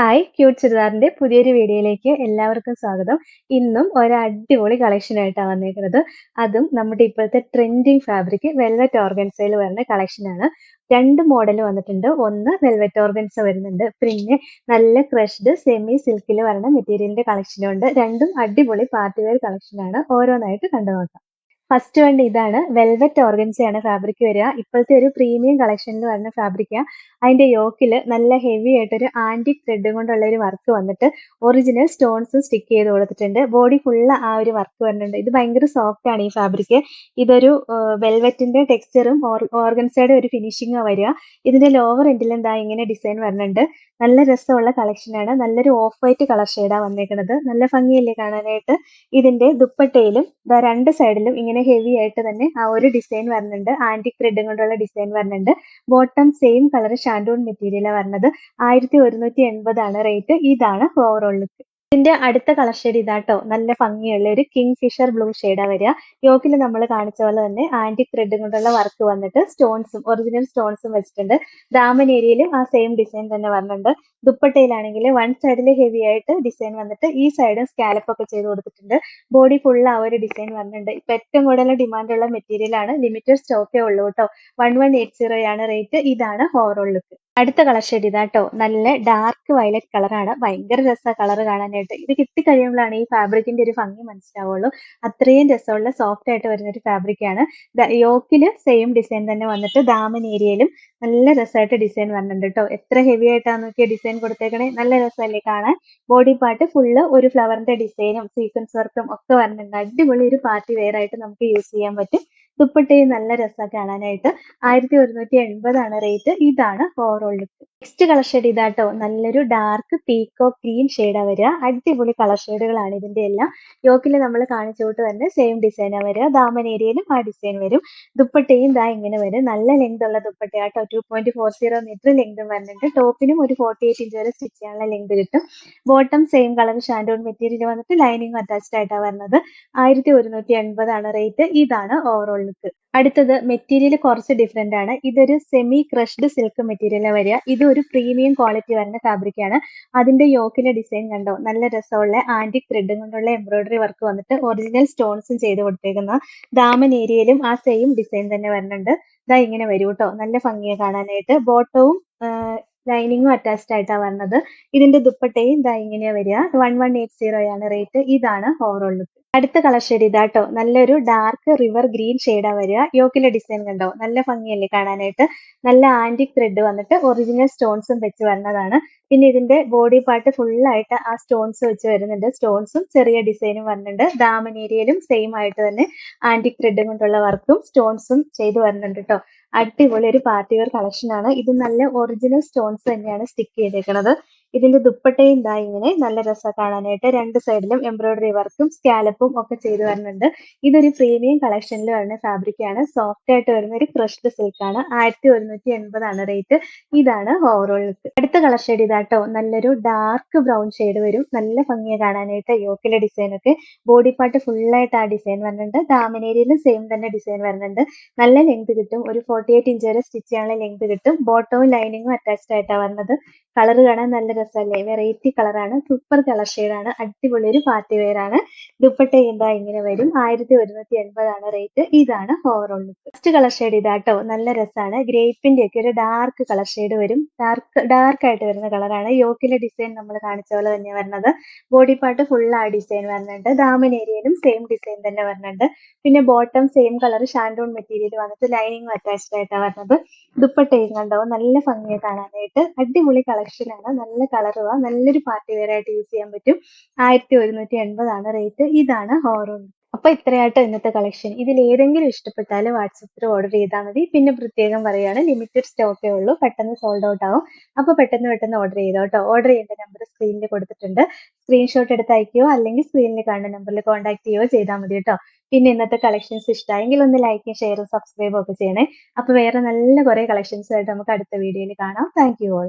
Hi cute ചുരിദാറിന്റെ പുതിയൊരു വീഡിയോയിലേക്ക് എല്ലാവർക്കും സ്വാഗതം. ഇന്നും ഒരു അടിപൊളി കളക്ഷൻ ആയിട്ടാണ് വന്നിരിക്കുന്നത്. അതും നമ്മുടെ ഇപ്പോഴത്തെ ട്രെൻഡിങ് ഫാബ്രിക് വെൽവെറ്റ് ഓർഗൻസയിൽ വരുന്ന കളക്ഷനാണ് രണ്ട് മോഡൽ വന്നിട്ടുണ്ട്. ഒന്ന് വെൽവെറ്റ് ഓർഗൻസ വരുന്നുണ്ട്. പിന്നെ നല്ല ക്രഷ്ഡ് സെമി സിൽക്കിൽ വരുന്ന മെറ്റീരിയലിന്റെ കളക്ഷനുണ്ട് രണ്ടും അടിപൊളി പാർട്ടി വെയർ കളക്ഷനാണ് ഓരോന്നായിട്ട് കണ്ടു നോക്കാം ഫസ്റ്റ് വണ്ടി ഇതാണ്. വെൽവെറ്റ് ഓർഗൻസയാണ് ഫാബ്രിക് വരിക. ഇപ്പോഴത്തെ ഒരു പ്രീമിയം കളക്ഷനിൽ വരുന്ന ഫാബ്രിക്കാണ് അതിന്റെ യോക്കിൽ നല്ല ഹെവി ആയിട്ടൊരു ആന്റിക് ത്രെഡ് കൊണ്ടുള്ള ഒരു വർക്ക് വന്നിട്ട് ഒറിജിനൽ സ്റ്റോൺസും സ്റ്റിക്ക് ചെയ്ത് കൊടുത്തിട്ടുണ്ട്. ബോഡി ഫുള്ള് ആ ഒരു വർക്ക് വരുന്നുണ്ട് ഇത് ഭയങ്കര സോഫ്റ്റ് ആണ് ഈ ഫാബ്രിക് ഇതൊരു വെൽവെറ്റിന്റെ ടെക്സ്ചറും ഓർഗൻസയുടെ ഒരു ഫിനിഷിംഗ് വരിക. ഇതിന്റെ ലോവർ എൻഡിൽ എന്താ ഇങ്ങനെ ഡിസൈൻ വരുന്നുണ്ട് നല്ല രസമുള്ള കളക്ഷനാണ് നല്ലൊരു ഓഫ് വൈറ്റ് കളർ ഷെയ്ഡാണ് വന്നേക്കുന്നത് നല്ല ഭംഗിയല്ലേ കാണാനായിട്ട്. ഇതിന്റെ ദുപ്പട്ടയിലും രണ്ട് സൈഡിലും ഇങ്ങനെ ഹെവി ആയിട്ട് തന്നെ ആ ഒരു ഡിസൈൻ വരുന്നുണ്ട്. ആന്റിക് ത്രെഡും കൊണ്ടുള്ള ഡിസൈൻ വരുന്നുണ്ട്. ബോട്ടം സെയിം കളർ ഷാൻഡൂൺ മെറ്റീരിയലാണ് വരുന്നത്. ആയിരത്തി ഒരുന്നൂറ്റി എൺപതാണ് റേറ്റ് ഇതാണ് ഓവറോൾ ലുക്ക് ഇതിന്റെ അടുത്ത കളർ ഷെയ്ഡ് ഇതാട്ടോ. നല്ല ഭംഗിയുള്ള ഒരു കിങ് ഫിഷർ ബ്ലൂ ഷെയ്ഡാണ് വരിക. യോക്കിൽ നമ്മൾ കാണിച്ച പോലെ തന്നെ ആന്റി ത്രെഡ് കൊണ്ടുള്ള വർക്ക് വന്നിട്ട് സ്റ്റോൺസും ഒറിജിനൽ സ്റ്റോൺസും വെച്ചിട്ടുണ്ട്. ദാമൻ ഏരിയയിലും ആ സെയിം ഡിസൈൻ തന്നെ വന്നിട്ടുണ്ട്. ദുപ്പട്ടയിലാണെങ്കിൽ വൺ സൈഡിൽ ഹെവി ആയിട്ട് ഡിസൈൻ വന്നിട്ട് ഈ സൈഡും സ്കാലപ്പ് ഒക്കെ ചെയ്ത് കൊടുത്തിട്ടുണ്ട്. ബോഡി ഫുൾ ആ ഒരു ഡിസൈൻ വന്നിട്ടുണ്ട്. ഇപ്പൊ ഏറ്റവും കൂടുതൽ ഡിമാൻഡ് ഉള്ള മെറ്റീരിയൽ ആണ് ലിമിറ്റഡ് സ്റ്റോക്കേ ഉള്ളൂ കേട്ടോ വൺ വൺ എയ്റ്റ് സീറോ ആണ് റേറ്റ് ഇതാണ് ഓവറോൾ ലുക്ക് അടുത്ത കളർ ഷെയ്ഡ് ഇതാട്ടോ നല്ല ഡാർക്ക് വയലറ്റ് കളറാണ് ഭയങ്കര രസമാണ് കളർ കാണാനായിട്ട്. ഇത് കിട്ടിക്കഴിയുമ്പോഴാണ് ഈ ഫാബ്രിക്കിന്റെ ഒരു ഭംഗി മനസ്സിലാവുള്ളൂ. അത്രയും രസമുള്ള സോഫ്റ്റ് ആയിട്ട് വരുന്ന ഒരു ഫാബ്രിക് ആണ്. യോക്കിൽ സെയിം ഡിസൈൻ തന്നെ വന്നിട്ട് ദാമൻ ഏരിയയിലും നല്ല രസമായിട്ട് ഡിസൈൻ വന്നിട്ടുണ്ട് കേട്ടോ എത്ര ഹെവി ആയിട്ടാണ് നോക്കിയ ഡിസൈൻ കൊടുത്തേക്കണേ. നല്ല രസമല്ലേ കാണാൻ. ബോഡി പാർട്ട് ഫുള്ള് ഒരു ഫ്ലവറിന്റെ ഡിസൈനും സീക്വൻസ് വർക്കും ഒക്കെ വരുന്നുണ്ട് അടിപൊളി ഒരു പാർട്ടി വെയർ ആയിട്ട് നമുക്ക് യൂസ് ചെയ്യാൻ പറ്റും. ദുപ്പട്ടയും നല്ല രസമാണ് കാണാനായിട്ട്. ആയിരത്തി ഒരുന്നൂറ്റി എൺപതാണ് റേറ്റ് ഇതാണ് overall look next colour shade ഇതാട്ടോ. നല്ലൊരു ഡാർക്ക് പീക്കോ ഗ്രീൻ ഷെയ്ഡാ വരിക. അടിപൊളി കളർ ഷെയ്ഡുകളാണ് ഇതിന്റെ എല്ലാം. യോക്കിൽ നമ്മൾ കാണിച്ചോട്ട് തന്നെ സെയിം ഡിസൈനാ വരിക. ദാമൻ ഏരിയയിലും ആ ഡിസൈൻ വരും. ദുപ്പട്ടയും ദാ ഇങ്ങനെ വരും. നല്ല ലെങ്ത് ഉള്ള ദുപ്പട്ടയാട്ടോ. Two point four zero metre ലെങ്തും വരുന്നുണ്ട് ടോപ്പിനും ഒരു ഫോർട്ടി എയ്റ്റ് ഇഞ്ച് വരെ സ്റ്റിച്ച് ചെയ്യാനുള്ള ലെങ്ത് കിട്ടും. ബോട്ടം സെയിം കളർ ഷാൻഡോൺ മെറ്റീരിയൽ വന്നിട്ട് ലൈനിങ് അറ്റാച്ച്ഡ് ആയിട്ടാണ് വരുന്നത് ആയിരത്തി ഒരുന്നൂറ്റി എൺപതാണ് റേറ്റ് ഇതാണ് ഓവറോൾ ലുക്ക് അടുത്തത് മെറ്റീരിയൽ കുറച്ച് ഡിഫറെന്റ് ആണ്. ഇതൊരു സെമി ക്രഷ്ഡ് സിൽക്ക് മെറ്റീരിയലാണ് വരിക. ഇത് ഒരു പ്രീമിയം ക്വാളിറ്റി വരുന്ന ഫാബ്രിക് ആണ്. അതിന്റെ യോക്കിലെ ഡിസൈൻ കണ്ടോ? നല്ല രസമുള്ള ആന്റിക് ത്രെഡും കൊണ്ടുള്ള എംബ്രോയിഡറി വർക്ക് വന്നിട്ട് ഒറിജിനൽ സ്റ്റോൺസും ചെയ്ത് കൊടുത്തേക്കുന്ന ദാമൻ ഏരിയയിലും ആ സെയിം ഡിസൈൻ തന്നെ വരുന്നുണ്ട്. ഇതാ ഇങ്ങനെ വരും കേട്ടോ നല്ല ഭംഗിയെ കാണാനായിട്ട്. ബോട്ടവും ലൈനിങ്ങും അറ്റാച്ച്ഡ് ആയിട്ടാണ് വരുന്നത് ഇതിന്റെ ദുപ്പട്ടയും ഇതാ ഇങ്ങനെയാ വരിക. വൺ വൺ എയ്റ്റ് സീറോ ആണ് റേറ്റ് ഇതാണ് ഓവറോൾ ലുക്ക് അടുത്ത കളർ ഷെയ്ഡ് ഇതാട്ടോ നല്ലൊരു ഡാർക്ക് റിവർ ഗ്രീൻ ഷെയ്ഡാ വരിക. യോക്കിലെ ഡിസൈൻ കണ്ടോ? നല്ല ഭംഗിയല്ലേ കാണാനായിട്ട്. നല്ല ആന്റിക് ത്രെഡ് വന്നിട്ട് ഒറിജിനൽ സ്റ്റോൺസും വെച്ച് വരുന്നതാണ് പിന്നെ ഇതിന്റെ ബോഡി പാർട്ട് ഫുൾ ആയിട്ട് ആ സ്റ്റോൺസ് വെച്ച് വരുന്നുണ്ട്. സ്റ്റോൺസും ചെറിയ ഡിസൈനും വരുന്നുണ്ട് ദാമനേരിയയിലും സെയിം ആയിട്ട് തന്നെ ആന്റിക് ത്രെഡ് കൊണ്ടുള്ള വർക്കും സ്റ്റോൺസും ചെയ്ത് വരുന്നുണ്ട് കേട്ടോ അടിപൊളി ഒരു പാർട്ടി വെയർ കളക്ഷൻ ആണ്. ഇത് നല്ല ഒറിജിനൽ സ്റ്റോൺസ് തന്നെയാണ് സ്റ്റിക്ക് ചെയ്തേക്കുന്നത് ഇതിന്റെ ദുപ്പട്ടയും ഇതാ ഇങ്ങനെ നല്ല രസമാണ് കാണാനായിട്ട്. രണ്ട് സൈഡിലും എംബ്രോയിഡറി വർക്കും സ്കാലപ്പും ഒക്കെ ചെയ്തു വരുന്നുണ്ട് ഇതൊരു പ്രീമിയം കളക്ഷനിൽ വരുന്ന ഫാബ്രിക് ആണ്. സോഫ്റ്റ് ആയിട്ട് വരുന്ന ഒരു ക്രഷ്ഡ് സിൽക്ക് ആണ്. ആയിരത്തി ഒരുന്നൂറ്റി എൺപതാണ് റേറ്റ് ഇതാണ് ഓവറോൾ ലുക്ക് അടുത്ത കളർ ഷെയ്ഡ് ഇതാട്ടോ. നല്ലൊരു ഡാർക്ക് ബ്രൗൺ ഷെയ്ഡ് വരും. നല്ല ഭംഗിയെ കാണാനായിട്ട് യോക്കിലെ ഡിസൈൻ ഒക്കെ. ബോഡി പാർട്ട് ഫുൾ ആയിട്ട് ആ ഡിസൈൻ വരുന്നുണ്ട്. ദാമൻ സെയിം തന്നെ ഡിസൈൻ വരുന്നുണ്ട്. നല്ല ലെങ്ത് കിട്ടും. ഒരു ഫോർട്ടി എയ്റ്റ് ഇഞ്ച് വരെ സ്റ്റിച്ച് ചെയ്യാനുള്ള ലെങ്ത് കിട്ടും. ബോട്ടവും ലൈനിങ്ങും അറ്റാച്ച്ഡ് ആയിട്ടാണ് വരുന്നത്. കളർ കാണാൻ നല്ല രസമല്ലേ? വെറൈറ്റി കളറാണ് സൂപ്പർ കളർ ഷെയ്ഡാണ് അടിപൊളി ഒരു പാർട്ടി വെയർ ആണ്. ദുപ്പട്ട എന്താ ഇങ്ങനെ വരും? ആയിരത്തി ഒരുന്നൂറ്റി എൺപതാണ് റേറ്റ് ഇതാണ് overall look first colour shade ഇതാട്ടോ. നല്ല രസമാണ്. ഗ്രേപ്പിന്റെ ഒക്കെ ഒരു ഡാർക്ക് കളർ ഷെയ്ഡ് വരും. ഡാർക്ക് ഡാർക്ക് ആയിട്ട് വരുന്ന കളറാണ് യോക്കിലെ ഡിസൈൻ നമ്മൾ കാണിച്ച പോലെ തന്നെ വരുന്നത്. ബോഡി പാർട്ട് ഫുൾ ആ ഡിസൈൻ വരുന്നുണ്ട്. ദാമൻ ഏരിയയിലും സെയിം ഡിസൈൻ തന്നെ വരുന്നുണ്ട്. പിന്നെ ബോട്ടം സെയിം കളർ ഷാൻഡോൺ മെറ്റീരിയൽ വന്നിട്ട് ലൈനിങ് അറ്റാച്ച്ഡ് ആയിട്ടാണ് വരുന്നത്. ദുപ്പട്ടയും കണ്ടോ? നല്ല ഭംഗിയെ കാണാനായിട്ട്. അടിപൊളി കളക്ഷൻ ആണ്. നല്ല കളറുവാ നല്ലൊരു പാർട്ടി വെയർ ആയിട്ട് യൂസ് ചെയ്യാൻ പറ്റും. ആയിരത്തി ഒരുന്നൂറ്റി എൺപതാണ് റേറ്റ് ഇതാണ് ഹോറോൺ അപ്പൊ ഇത്രയായിട്ട് ഇന്നത്തെ കളക്ഷൻ ഇതിൽ ഏതെങ്കിലും ഇഷ്ടപ്പെട്ടാൽ വാട്സപ്പിൽ ഓർഡർ ചെയ്താൽ മതി. പിന്നെ പ്രത്യേകം പറയുകയാണ് ലിമിറ്റഡ് സ്റ്റോക്കേ ഉള്ളൂ. പെട്ടെന്ന് സോൾഡ് ഔട്ട് ആവും. അപ്പൊ പെട്ടെന്ന് പെട്ടെന്ന് ഓർഡർ ചെയ്തോ കേട്ടോ ഓർഡർ ചെയ്യേണ്ട നമ്പർ സ്ക്രീനിൽ കൊടുത്തിട്ടുണ്ട്. സ്ക്രീൻഷോട്ട് എടുത്ത് അയക്കുകയോ അല്ലെങ്കിൽ സ്ക്രീനിൽ കാണുന്ന നമ്പറിൽ കോൺടാക്ട് ചെയ്യുകയോ ചെയ്താൽ മതി കേട്ടോ പിന്നെ ഇന്നത്തെ കളക്ഷൻസ് ഇഷ്ടമായെങ്കിൽ ഒന്ന് ലൈക്കും ഷെയറും സബ്സ്ക്രൈബും ഒക്കെ ചെയ്യണേ. അപ്പൊ വേറെ നല്ല കുറെ കളക്ഷൻസ് ആയിട്ട് നമുക്ക് അടുത്ത വീഡിയോയിൽ കാണാം. Thank you all